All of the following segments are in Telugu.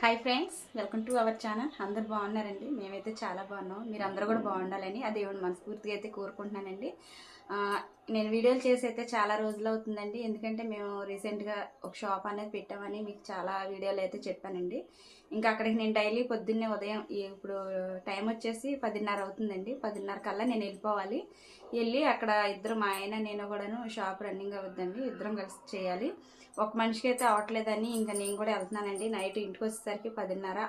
Hi friends welcome to our channel అందరు బాగున్నారండి? మేమైతే చాలా బాగున్నాం. మీరు అందరూ కూడా బాగుండాలని ఆ దేవుని మనస్ఫూర్తిగా అయితే కోరుకుంటున్నానండి. నేను వీడియోలు చేసి అయితే చాలా రోజులు అవుతుందండి ఎందుకంటే మేము రీసెంట్గా ఒక షాప్ అనేది పెట్టామని మీకు చాలా వీడియోలు అయితే చెప్పానండి. ఇంకా అక్కడికి నేను డైలీ పొద్దున్నే ఉదయం ఇప్పుడు టైం వచ్చేసి పదిన్నర అవుతుందండి. పదిన్నర కల్లా నేను వెళ్ళిపోవాలి. వెళ్ళి అక్కడ ఇద్దరు మా ఆయన నేను కూడాను షాప్ రన్నింగ్ అవుద్దండి. ఇద్దరం కలిసి చేయాలి. ఒక మనిషికి అయితే అవ్వట్లేదని ఇంకా నేను కూడా వెళ్తున్నానండి. నైట్ ఇంటికి వచ్చేసరికి పదిన్నర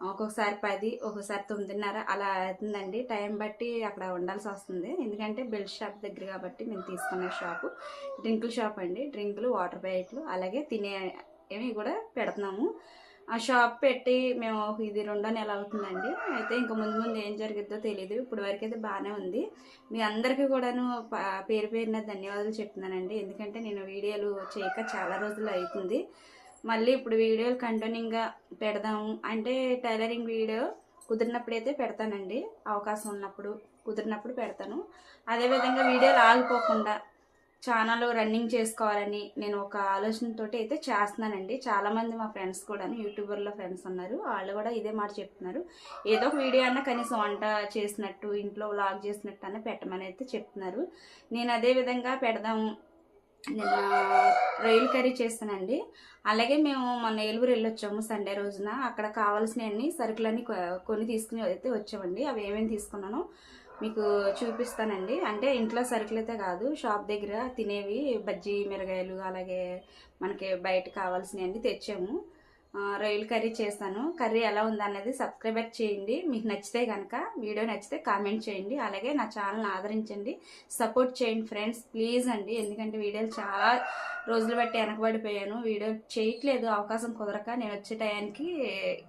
ఒక్కొక్కసారి పది ఒక్కొక్కసారి తొమ్మిదిన్నర అలా అవుతుందండి. టైం బట్టి అక్కడ ఉండాల్సి వస్తుంది. ఎందుకంటే బెల్ట్ షాప్ దగ్గర కాబట్టి మేము తీసుకున్న షాపు. డ్రింకుల షాప్ అండి. డ్రింకులు వాటర్ ప్యాకెట్లు అలాగే తినే ఏమి కూడా పెడుతున్నాము. ఆ షాప్ పెట్టి మేము ఇది రెండో నెల అవుతుందండి. అయితే ఇంకా ముందు ముందు ఏం జరిగిద్దో తెలియదు ఇప్పుడు వరకు అయితే బాగానే ఉంది. మీ అందరికీ కూడాను పేరు పేరున ధన్యవాదాలు చెప్తున్నానండి. ఎందుకంటే నేను వీడియోలు చేయక చాలా రోజులు అవుతుంది. మళ్ళీ ఇప్పుడు వీడియోలు కంటిన్యూగా పెడదాము. అంటే టైలరింగ్ వీడియో కుదిరినప్పుడైతే పెడతానండి. అవకాశం ఉన్నప్పుడు కుదిరినప్పుడు పెడతాను. అదేవిధంగా వీడియోలు ఆగిపోకుండా ఛానల్ రన్నింగ్ చేసుకోవాలని నేను ఒక ఆలోచనతోటి అయితే చేస్తున్నానండి. చాలామంది మా ఫ్రెండ్స్ కూడా యూట్యూబర్లో ఫ్రెండ్స్ ఉన్నారు. వాళ్ళు కూడా ఇదే మాట చెప్తున్నారు. ఏదో ఒక వీడియో అన్నా కనీసం వంట చేసినట్టు ఇంట్లో వ్లాగ్ చేసినట్టు అన్న పెట్టమని అయితే చెప్తున్నారు. నేను అదే విధంగా పెడదాము. రొయ్యల కర్రీ చేస్తానండి. అలాగే మేము మొన్న ఏలూరు వెళ్ళొచ్చాము సండే రోజున. అక్కడ కావాల్సినవన్నీ సరుకులన్నీ కొ- కొని తీసుకుని అయితే వచ్చామండి. అవి ఏమేమి తీసుకున్నానో మీకు చూపిస్తానండి. అంటే ఇంట్లో సరుకులు అయితే కాదు షాప్ దగ్గర తినేవి బజ్జీ మిరగాయలు అలాగే మనకి బయట కావాల్సినవన్నీ తెచ్చాము. రొయ్యల కర్రీ చేస్తాను కర్రీ ఎలా ఉందన్నది సబ్స్క్రైబర్ చేయండి. మీకు నచ్చితే కనుక వీడియో నచ్చితే కామెంట్ చేయండి. అలాగే నా ఛానల్ని ఆదరించండి. సపోర్ట్ చేయండి ఫ్రెండ్స్. ప్లీజ్ అండి. ఎందుకంటే వీడియోలు చాలా రోజులు బట్టి వెనకబడిపోయాను. వీడియో చేయట్లేదు. అవకాశం కుదరక నేను వచ్చే టయానికి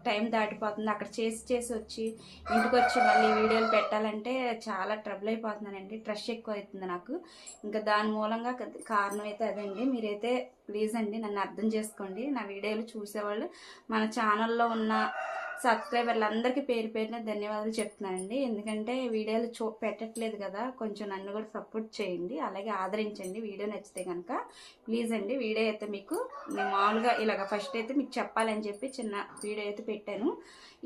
టైం దాటిపోతుంది. అక్కడ చేసి చేసి వచ్చి ఇంటికి వచ్చి మళ్ళీ వీడియోలు పెట్టాలంటే చాలా ట్రబుల్ అయిపోతున్నానండి. ట్రష్ ఎక్కువ అవుతుంది నాకు. ఇంకా దాని మూలంగా కారణం అయితే అదండి. మీరైతే ప్లీజ్ అండి నన్ను అర్థం చేసుకోండి. నా వీడియోలు చూసేవాళ్ళు మన ఛానల్లో ఉన్న సబ్స్క్రైబర్లందరికీ పేరు పేరున ధన్యవాదాలు చెప్తున్నానండి. ఎందుకంటే వీడియోలు చూ పెట్టట్లేదు కదా కొంచెం నన్ను కూడా సపోర్ట్ చేయండి. అలాగే ఆదరించండి. వీడియో నచ్చితే కనుక ప్లీజ్ అండి వీడియో అయితే మీకు నేను మామూలుగా ఇలాగ ఫస్ట్ అయితే మీకు చెప్పాలని చెప్పి చిన్న వీడియో అయితే పెట్టాను.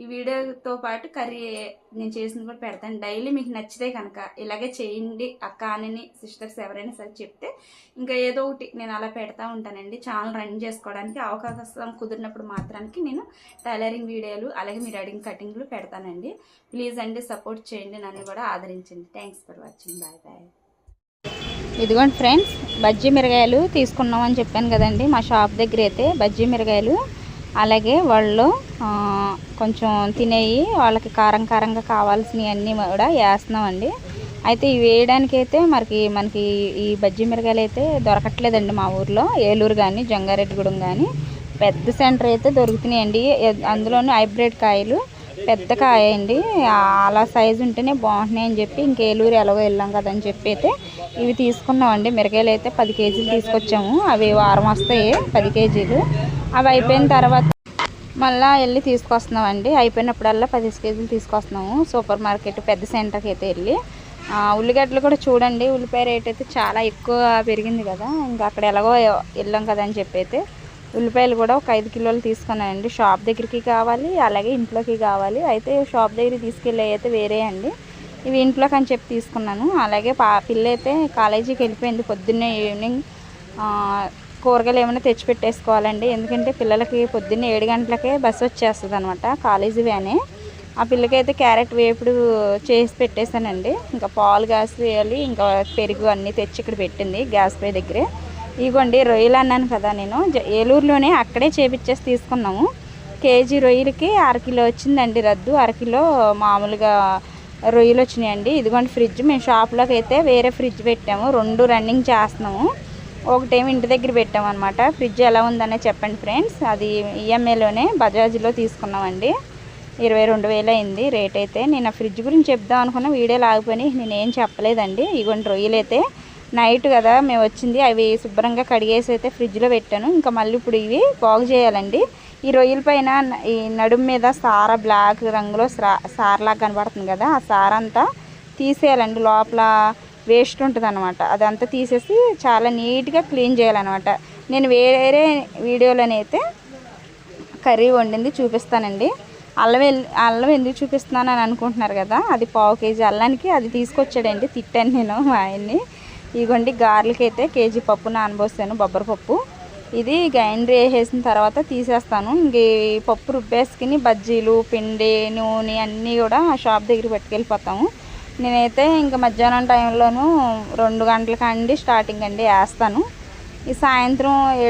ఈ వీడియోతో పాటు కర్రీ నేను చేసింది కూడా పెడతాను. డైలీ మీకు నచ్చితే కనుక ఇలాగే చేయండి. అక్క అని సిస్టర్స్ ఎవరైనా సరే చెప్తే ఇంకా ఏదో ఒకటి నేను అలా పెడతా ఉంటానండి. ఛానల్ రన్ చేసుకోవడానికి అవకాశం కుదిరినప్పుడు మాత్రానికి నేను టైలరింగ్ వీడియోలు అలాగే మీ రెడింగ్ కటింగ్లు పెడతానండి. ప్లీజ్ అండి సపోర్ట్ చేయండి నన్ను కూడా ఆదరించండి. Thanks for watching. Bye bye. ఇదిగోండి ఫ్రెండ్స్ బజ్జీ మిరగాయలు తీసుకున్నామని చెప్పాను కదండి. మా షాప్ దగ్గర అయితే బజ్జీ మిరగాయలు అలాగే వాళ్ళు కొంచెం తినేయి వాళ్ళకి కారం కారంగా కావాల్సినవి అన్నీ కూడా వేస్తున్నామండి. అయితే ఇవి వేయడానికి అయితే మనకి మనకి ఈ బజ్జీ మిరగాయలు అయితే దొరకట్లేదండి మా ఊర్లో. ఏలూరు కానీ జంగారెడ్డిగూడెం కానీ పెద్ద సెంటర్ అయితే దొరుకుతున్నాయండి. ఎ- అందులోనూ హైబ్రిడ్ కాయలు పెద్ద కాయ అండి. అలా సైజు ఉంటేనే బాగుంటున్నాయి అని చెప్పి ఇంకేలూరు ఎలాగో వెళ్ళాం కదని చెప్పి అయితే ఇవి తీసుకున్నామండి. మిరకాయలు అయితే పది కేజీలు తీసుకొచ్చాము. అవి వారం వస్తాయి పది కేజీలు. అవి అయిపోయిన తర్వాత మళ్ళీ వెళ్ళి తీసుకొస్తున్నామండి. అయిపోయినప్పుడల్లా పది కేజీలు తీసుకొస్తున్నాము. సూపర్ మార్కెట్ పెద్ద సెంటర్కి అయితే వెళ్ళి. ఆ, ఉల్లిగడ్డలు కూడా చూడండి. ఉల్లిపాయ రేట్ అయితే చాలా ఎక్కువ పెరిగింది కదా. ఇంకా అక్కడ ఎలాగో వెళ్ళాం కదా అని చెప్పి అయితే ఉల్లిపాయలు కూడా ఒక ఐదు కిలోలు తీసుకున్నానండి. షాప్ దగ్గరికి కావాలి అలాగే ఇంట్లోకి కావాలి. అయితే షాప్ దగ్గరికి తీసుకెళ్ళి అయితే వేరే అండి. ఇవి ఇంట్లోకి అని చెప్పి తీసుకున్నాను. అలాగే పా పిల్ల అయితే కాలేజీకి వెళ్ళిపోయింది పొద్దున్నే ఈవినింగ్. కూరగాయలు ఏమైనా తెచ్చి పెట్టేసుకోవాలండి. ఎందుకంటే పిల్లలకి పొద్దున్నే ఏడు గంటలకే బస్సు వచ్చేస్తుంది అనమాట కాలేజీ వ్యానే. ఆ పిల్లకైతే క్యారెట్ వేపుడు చేసి పెట్టేశానండి. ఇంకా పాలు గ్యాస్ వేయాలి ఇంకా పెరుగు అన్నీ తెచ్చి ఇక్కడ పెట్టింది గ్యాస్ పై దగ్గరే. ఇదిగోండి రొయ్యలు అన్నాను కదా నేను. జ- ఏలూరులోనే అక్కడే చేపిచ్చేసి తీసుకున్నాము. కేజీ రొయ్యలకి అరకిలో వచ్చిందండి రద్దు. అరకిలో మామూలుగా రొయ్యలు వచ్చినాయండి. ఇదిగోండి ఫ్రిడ్జ్ మేము షాప్లోకి అయితే వేరే ఫ్రిడ్జ్ పెట్టాము. రెండు రన్నింగ్ చేస్తున్నాము. ఒకటేమి ఇంటి దగ్గర పెట్టాము అనమాట ఫ్రిడ్జ్ ఎలా ఉందనే చెప్పండి ఫ్రెండ్స్. అది ఈఎంఐలోనే బజాజ్లో తీసుకున్నామండి. ఇరవై రెండు వేలు అయింది రేట్ అయితే. నేను ఆ ఫ్రిడ్జ్ గురించి చెప్దాం అనుకున్న వీడియోలు ఆగిపోయి నేనేం చెప్పలేదండి. ఇగోండి రొయ్యలు అయితే నైట్ కదా మేము వచ్చింది అవి శుభ్రంగా కడిగేసి అయితే ఫ్రిడ్జ్లో పెట్టాను. ఇంకా మళ్ళీ ఇప్పుడు ఇవి బాగు చేయాలండి. ఈ రొయ్యల పైన ఈ నడుము మీద సార బ్లాక్ రంగులో సా సారలాగా కనబడుతుంది కదా ఆ సారంతా తీసేయాలండి. లోపల వేస్ట్ ఉంటుంది అనమాట అదంతా తీసేసి చాలా నీట్గా క్లీన్ చేయాలన్నమాట. నేను వేరే వీడియోలోనైతే కర్రీ వండింది చూపిస్తానండి. అల్లం అల్లం ఎందుకు చూపిస్తున్నాను అని అనుకుంటున్నారు కదా అది పావు కేజీ అల్లానికి అది తీసుకొచ్చాడండి తిట్టాను నేను మా ఆయన్ని. ఇదిగోండి గారెలకి అయితే కేజీ పప్పు నానబోసాను బొబ్బరి పప్పు. ఇది గ్రైండర్ వేసేసిన తర్వాత తీసేస్తాను. ఇంక ఈ పప్పు రుబ్బేసుకుని బజ్జీలు పిండి నూనె అన్నీ కూడా షాప్ దగ్గర పట్టుకెళ్ళిపోతాము. నేనైతే ఇంకా మధ్యాహ్నం టైంలోనూ రెండు గంటలకండి స్టార్టింగ్ అండి వేస్తాను. ఈ సాయంత్రం ఏడు